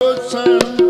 ਸੰਤ ਜਿਨਾ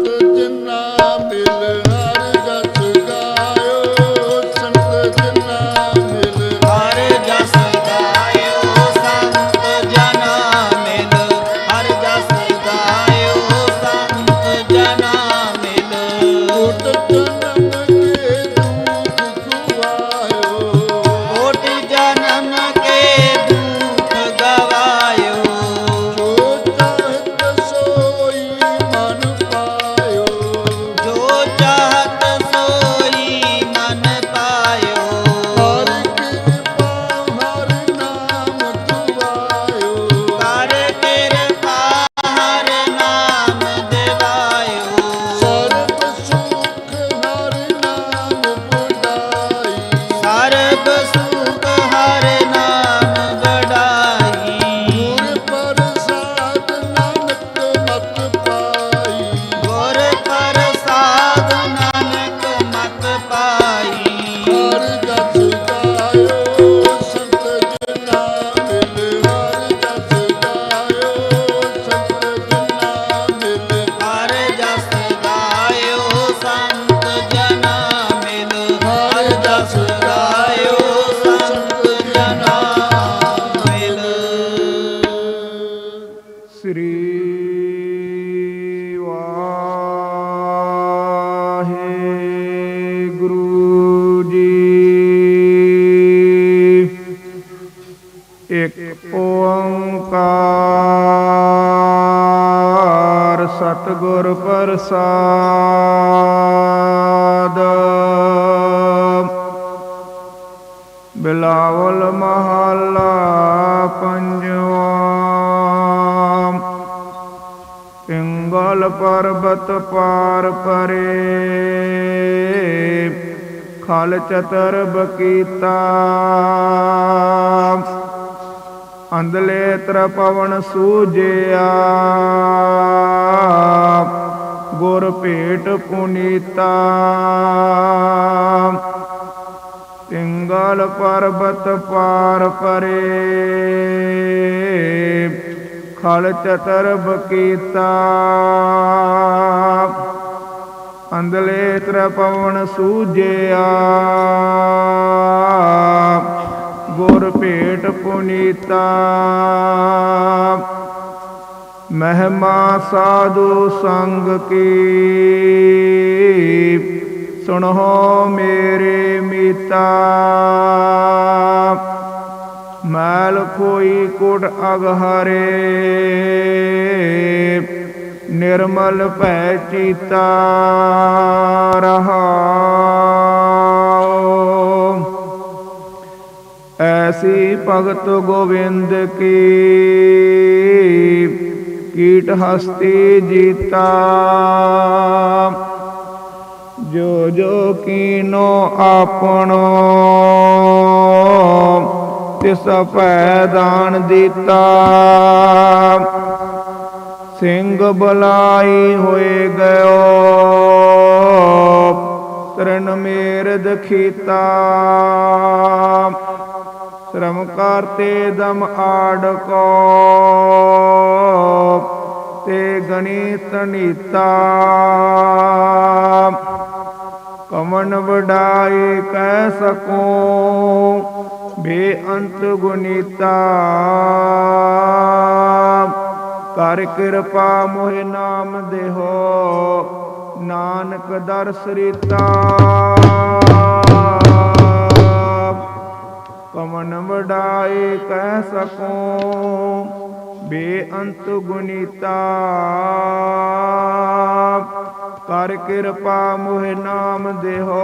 Jesus. ਸਤਿਗੁਰ ਪ੍ਰਸਾਦ। ਬਿਲਾਵਲ ਮਹੱਲਾ ਪੰਜਵਾ। ਪਿੰਗਲ ਪਰਬਤ ਪਾਰ ਪਰੇ। ਖਲ ਚਤਰ ਬਕੀਤਾ ਅੰਦਲੇ ਤ੍ਰਪਵਨ ਸੂਜਿਆ। ਗੁਰ ਭੇਟ ਪੁਨੀਤਾ। ਪਿੰਗਲ ਪਰਬਤ ਪਾਰ ਪਰੇ। ਖਲ ਚਤਰ ਕੀਤਾ। ਅੰਦਲੇ ਤ੍ਰਪਵਨ ਸੂਜਿਆ। ਗੁਰ ਭੇਟ ਪੁਨੀਤਾ। ਮਹਿਮਾ ਸਾਧੂ ਸੰਗ ਕੀ। ਸੁਣੋ ਮੇਰੇ ਮੀਤਾ। ਮੈਲ ਕੋਈ ਕੁਟ ਅਗਹਰੇ ਨਿਰਮਲ ਭੈ ਚੀਤਾ। ਰਹਾਉ ਐਸੀ ਭਗਤ ਗੋਬਿੰਦ ਕੀ ਕੀਟ ਹਸਤੀ ਜੀਤਾ। ਜੋ ਜੋ ਕੀਨੋ ਆਪਣੋ, ਤਿਸ ਭੈ ਦਾਨ ਦਿੱਤਾ। ਸਿੰਘ ਬੁਲਾਈ ਹੋਏ ਗਇਓ ਤਰਨ ਮੇਰ ਦਖੀਤਾ। ਸ਼ਰਮ ਕਰਤੇ ਦਮ ਆੜ ਆੜਕੋ ਤੇ ਗਣਿਤ ਨੀਤਾ। ਕਮਨ ਵਡਾਈ ਕਹਿ ਸਕੂੰ ਬੇਅੰਤ ਗੁਨੀਤਾ। ਕਰ ਕਿਰਪਾ ਮੋਹਿ ਨਾਮ ਦੇਹੋ, ਨਾਨਕ ਦਰਸ ਰੀਤਾ ਕਮਨ ਵਡਾਏ ਕਹਿ ਸਕੂੰ। ਬੇਅੰਤ ਗੁਨੀਤਾ ਕਰ ਕਿਰਪਾ ਮੋਹਿ ਨਾਮ ਦੇਹੋ।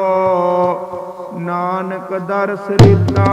ਨਾਨਕ ਦਰਸ ਰੀਤਾ